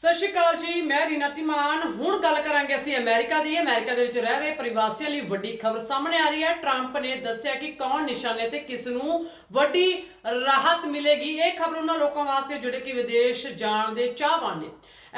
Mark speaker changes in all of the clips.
Speaker 1: ਸਤਿ ਸ਼੍ਰੀ ਅਕਾਲ ਜੀ, ਮੈਂ ਰੀਨਾ ਤਿਮਾਨ ਹੁਣ ਗੱਲ ਕਰਾਂਗੇ ਅਸੀਂ ਅਮਰੀਕਾ ਦੀ। ਅਮਰੀਕਾ ਦੇ ਵਿੱਚ ਰਹਿ ਰਹੇ ਪ੍ਰਵਾਸੀਆਂ ਲਈ ਵੱਡੀ ਖਬਰ ਸਾਹਮਣੇ ਆ ਰਹੀ ਹੈ। ਟਰੰਪ ਨੇ ਦੱਸਿਆ ਕਿ ਕੌਣ ਨਿਸ਼ਾਨੇ ਤੇ ਕਿਸ ਨੂੰ ਵੱਡੀ ਰਾਹਤ ਮਿਲੇਗੀ। ਇਹ ਖਬਰ ਉਹਨਾਂ ਲੋਕਾਂ ਵਾਸਤੇ ਜਿਹੜੇ ਕਿ ਵਿਦੇਸ਼ ਜਾਣ ਦੇ ਚਾਹਵਾਨ ਨੇ।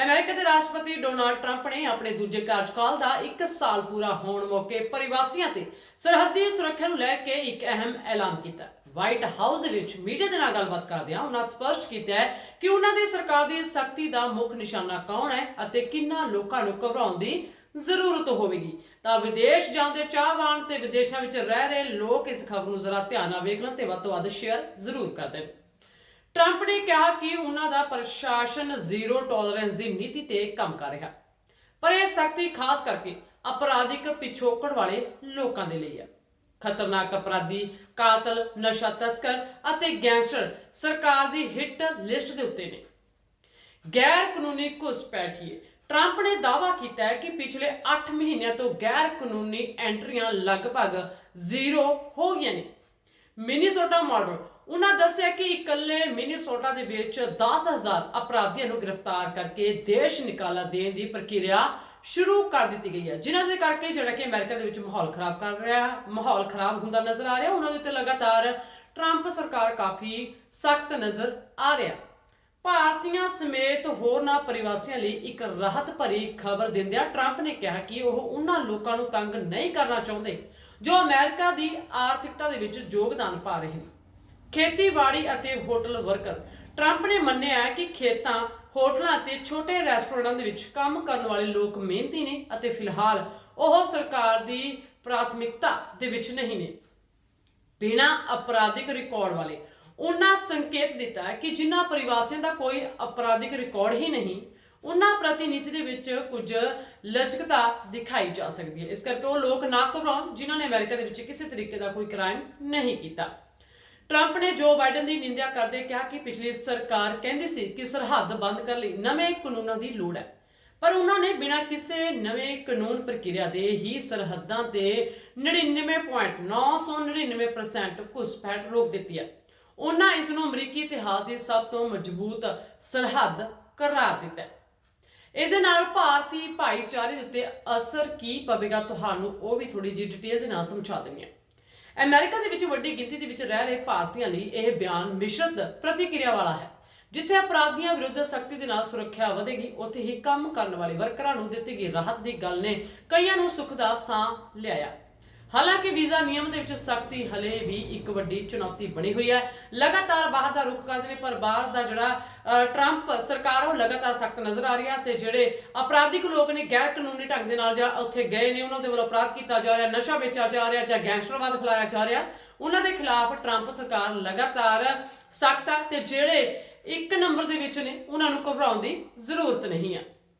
Speaker 1: ਅਮਰੀਕਾ ਦੇ ਰਾਸ਼ਟਰਪਤੀ ਡੋਨਾਲਡ ਟਰੰਪ ਨੇ ਆਪਣੇ ਦੂਜੇ ਕਾਰਜਕਾਲ ਦਾ 1 ਸਾਲ ਪੂਰਾ ਹੋਣ ਮੌਕੇ ਪ੍ਰਵਾਸੀਆਂ ਤੇ ਸਰਹੱਦੀ ਸੁਰੱਖਿਆ ਨੂੰ ਲੈ ਕੇ ਇੱਕ ਅਹਿਮ ਐਲਾਨ ਕੀਤਾ। ਵਾਈਟ ਹਾਊਸ ਦੇ ਵਿੱਚ ਮੀਡੀਆ ਦੇ ਨਾਲ ਗੱਲਬਾਤ ਕਰਦਿਆਂ ਉਹਨਾਂ ਸਪਸ਼ਟ ਕੀਤਾ ਕਿ ਉਹਨਾਂ ਦੀ ਸਰਕਾਰ ਦੀ ਸਖਤੀ ਦਾ ਮੁੱਖ ਨਿਸ਼ਾਨਾ ਕੌਣ ਹੈ ਅਤੇ ਕਿੰਨਾ ਲੋਕਾਂ ਨੂੰ ਘਬਰਾਉਣ ਦੀ ਜ਼ਰੂਰਤ ਹੋਵੇਗੀ? ਤਾਂ ਵਿਦੇਸ਼ ਜਾਣ ਚਾਹਵਾਨ ਤੇ ਵਿਦੇਸ਼ਾਂ ਵਿੱਚ ਰਹਿ ਰਹੇ ਲੋਕ ਇਸ ਖਬਰ ਨੂੰ ਜ਼ਰਾ ਧਿਆਨ ਨਾਲ ਵੇਖ ਲੈਣ ਤੇ ਵੱਧ ਤੋਂ ਵੱਧ ਸ਼ੇਅਰ ਜ਼ਰੂਰ ਕਰ ਦੇਣ। ਟਰੰਪ ਨੇ ਕਿਹਾ ਕਿ ਉਹਨਾਂ ਦਾ ਪ੍ਰਸ਼ਾਸਨ ਜ਼ੀਰੋ ਟੋਲਰੈਂਸ ਦੀ ਨੀਤੀ ਤੇ ਕੰਮ ਕਰ ਰਿਹਾ। ਪਰ ਇਹ ਸਖਤੀ ਖਾਸ ਕਰਕੇ ਅਪਰਾਧਿਕ ਪਿਛੋਕੜ ਵਾਲੇ ਲੋਕਾਂ ਦੇ ਲਈ ਹੈ। ਖਤਰਨਾਕ ਅਪਰਾਧੀ, ਕਾਤਲ, ਨਸ਼ਾ ਤਸਕਰ ਅਤੇ ਗੈਂਗਸਟਰ ਸਰਕਾਰ ਦੀ ਹਿੱਟ ਲਿਸਟ ਦੇ ਉੱਤੇ ਨੇ। ਗੈਰ ਕਾਨੂੰਨੀ ਘੁਸਪੈਠੀਏ ਟਰੰਪ ਨੇ ਦਾਅਵਾ ਕੀਤਾ ਹੈ ਕਿ ਪਿਛਲੇ 8 ਮਹੀਨਿਆਂ ਤੋਂ ਗੈਰ ਕਾਨੂੰਨੀ ਐਂਟਰੀਆਂ ਲਗਭਗ ਜ਼ੀਰੋ ਹੋ ਗਈਆਂ ਨੇ। ਮਿਨੀਸੋਟਾ ਮਾਡਲ, ਉਹਨਾਂ ਦੱਸਿਆ ਕਿ ਇਕੱਲੇ ਮਿਨੀਸੋਟਾ ਦੇ ਵਿੱਚ 10000 ਅਪਰਾਧੀਆਂ ਨੂੰ ਗ੍ਰਿਫਤਾਰ ਕਰਕੇ ਦੇਸ਼ ਨਿਕਾਲਾ ਦੇਣ ਦੀ ਪ੍ਰਕਿਰਿਆ ਸ਼ੁਰੂ ਕਰ ਦਿੱਤੀ ਗਈ ਹੈ। ਜਿਨ੍ਹਾਂ ਦੇ ਕਰਕੇ ਜਿਹੜਾ ਕਿ ਅਮਰੀਕਾ ਦੇ ਵਿੱਚ ਮਾਹੌਲ ਖਰਾਬ ਕਰ ਰਿਹਾ, ਮਾਹੌਲ ਖਰਾਬ ਹੁੰਦਾ ਨਜ਼ਰ ਆ ਰਿਹਾ। ਉਹਨਾਂ ਦੇ ਉੱਤੇ ਲਗਾਤਾਰ ਟਰੰਪ ਸਰਕਾਰ ਕਾਫੀ ਸਖਤ ਨਜ਼ਰ ਆ ਰਿਹਾ। ਭਾਰਤੀਆਂ ਸਮੇਤ ਹੋਰਨਾਂ ਪ੍ਰਵਾਸੀਆਂ ਲਈ ਇੱਕ ਰਾਹਤ ਭਰੀ ਖਬਰ ਦਿੰਦਿਆਂ ਟਰੰਪ ਨੇ ਕਿਹਾ ਕਿ ਉਹ ਉਹਨਾਂ ਲੋਕਾਂ ਨੂੰ ਤੰਗ ਨਹੀਂ ਕਰਨਾ ਚਾਹੁੰਦੇ, ਜੋ ਅਮਰੀਕਾ ਦੀ ਆਰਥਿਕਤਾ ਦੇ ਵਿੱਚ ਯੋਗਦਾਨ ਪਾ ਰਹੇ ਨੇ। ਖੇਤੀਬਾੜੀ ਅਤੇ ਹੋਟਲ ਵਰਕਰ, ਟਰੰਪ ਨੇ ਮੰਨਿਆ ਹੈ ਕਿ ਖੇਤਾਂ, ਹੋਟਲਾਂ ਅਤੇ ਛੋਟੇ ਰੈਸਟੋਰੈਂਟਾਂ ਦੇ ਵਿੱਚ ਕੰਮ ਕਰਨ ਵਾਲੇ ਲੋਕ ਮਿਹਨਤੀ ਨੇ ਅਤੇ ਫਿਲਹਾਲ ਉਹ ਸਰਕਾਰ ਦੀ ਪ੍ਰਾਥਮਿਕਤਾ ਦੇ ਵਿੱਚ ਨਹੀਂ ਨੇ। ਬਿਨਾਂ ਅਪਰਾਧਿਕ ਰਿਕਾਰਡ ਵਾਲੇ ਉਹਨਾਂ ਸੰਕੇਤ ਦਿੱਤਾ ਕਿ ਜਿਨ੍ਹਾਂ ਪਰਿਵਾਸੀਆਂ ਦਾ ਕੋਈ ਅਪਰਾਧਿਕ ਰਿਕਾਰਡ ਹੀ ਨਹੀਂ, ਉਹਨਾਂ ਪ੍ਰਤੀਨਿਧੀ ਦੇ ਵਿੱਚ ਕੁਝ ਲਚਕਤਾ ਦਿਖਾਈ ਜਾ ਸਕਦੀ ਹੈ। ਇਸ ਕਰਕੇ ਉਹ ਲੋਕ ਨਾ ਘਬਰਾਉਣ, ਜਿਨ੍ਹਾਂ ਨੇ ਅਮਰੀਕਾ ਦੇ ਵਿੱਚ ਕਿਸੇ ਤਰੀਕੇ ਦਾ ਕੋਈ ਕ੍ਰਾਈਮ ਨਹੀਂ ਕੀਤਾ। ਟਰੰਪ ਨੇ ਜੋ ਬਾਈਡਨ ਦੀ ਨਿੰਦਿਆ ਕਰਦੇ ਕਿਹਾ ਕਿ ਪਿਛਲੀ ਸਰਕਾਰ ਕਹਿੰਦੀ ਸੀ ਕਿ ਸਰਹੱਦ ਬੰਦ ਕਰਨ ਲਈ ਨਵੇਂ ਕਾਨੂੰਨਾਂ ਦੀ ਲੋੜ ਹੈ। ਪਰ ਉਹਨਾਂ ਨੇ ਬਿਨਾਂ ਕਿਸੇ ਨਵੇਂ ਕਾਨੂੰਨ ਪ੍ਰਕਿਰਿਆ ਦੇ ਹੀ ਸਰਹੱਦਾਂ ਤੇ 99.999% ਘੁਸਪੈਠ ਰੋਕ ਦਿੱਤੀ ਹੈ। ਉਹਨਾਂ ਇਸ ਨੂੰ ਅਮਰੀਕੀ ਇਤਿਹਾਸ ਦੀ ਸਭ ਤੋਂ ਮਜ਼ਬੂਤ ਸਰਹੱਦ ਕਰਾਰ ਦਿੱਤਾ ਹੈ। ਇਸ ਦੇ ਨਾਲ ਭਾਰਤੀ ਭਾਈਚਾਰੇ ਦੇ ਉੱਤੇ ਅਸਰ ਕੀ ਪਵੇਗਾ ਤੁਹਾਨੂੰ ਉਹ ਵੀ ਥੋੜੀ ਜਿਹੀ ਡਿਟੇਲ ਦੇ ਨਾਲ ਸਮਝਾ ਦਿੰਦੀ ਹਾਂ। ਅਮਰੀਕਾ ਦੇ ਵਿੱਚ ਵੱਡੀ ਗਿਣਤੀ ਦੇ ਵਿੱਚ ਰਹਿ ਰਹੇ ਭਾਰਤੀਆਂ ਲਈ ਇਹ ਬਿਆਨ ਮਿਸ਼ਰਤ ਪ੍ਰਤੀਕਿਰਿਆ ਵਾਲਾ ਹੈ। ਜਿੱਥੇ ਅਪਰਾਧੀਆਂ ਵਿਰੁੱਧ ਸਖਤੀ ਦੇ ਨਾਲ ਸੁਰੱਖਿਆ ਵਧੇਗੀ, ਉੱਥੇ ਹੀ ਕੰਮ ਕਰਨ ਵਾਲੇ ਵਰਕਰਾਂ ਨੂੰ ਦਿੱਤੀ ਗਈ ਰਾਹਤ ਦੀ ਗੱਲ ਨੇ ਕਈਆਂ ਨੂੰ ਸੁੱਖ ਦਾ ਸਾਹ ਲਿਆਇਆ। ਹਾਲਾਂਕਿ ਵੀਜ਼ਾ ਨਿਯਮ ਦੇ ਵਿੱਚ ਸਖਤੀ ਹਲੇ ਵੀ ਇੱਕ ਵੱਡੀ ਚੁਣੌਤੀ ਬਣੀ ਹੋਈ ਹੈ। ਲਗਾਤਾਰ ਬਾਹਰ ਦਾ ਰੁਖ ਕਰਦੇ ਨੇ, ਪਰ ਬਾਹਰ ਦਾ ਜਿਹੜਾ ਟਰੰਪ ਸਰਕਾਰ, ਉਹ ਲਗਾਤਾਰ ਸਖਤ ਨਜ਼ਰ ਆ ਰਹੀ ਹੈ ਤੇ ਜਿਹੜੇ ਅਪਰਾਧਿਕ ਲੋਕ ਨੇ ਗੈਰ ਕਾਨੂੰਨੀ ਢੰਗ ਦੇ ਨਾਲ ਜਾਂ ਉੱਥੇ ਗਏ ਨੇ, ਉਹਨਾਂ ਦੇ ਵੱਲੋਂ ਅਪਰਾਧ ਕੀਤਾ ਜਾ ਰਿਹਾ, ਨਸ਼ਾ ਵੇਚਿਆ ਜਾ ਰਿਹਾ ਜਾਂ ਗੈਂਗਸਟਰਵਾਦ ਫੈਲਾਇਆ ਜਾ ਰਿਹਾ, ਉਹਨਾਂ ਦੇ ਖਿਲਾਫ ਟਰੰਪ ਸਰਕਾਰ ਲਗਾਤਾਰ ਸਖਤ ਹੈ ਤੇ ਜਿਹੜੇ ਇੱਕ ਨੰਬਰ ਦੇ ਵਿੱਚ ਨੇ, ਉਹਨਾਂ ਨੂੰ ਘਬਰਾਉਣ ਦੀ ਜ਼ਰੂਰਤ ਨਹੀਂ ਹੈ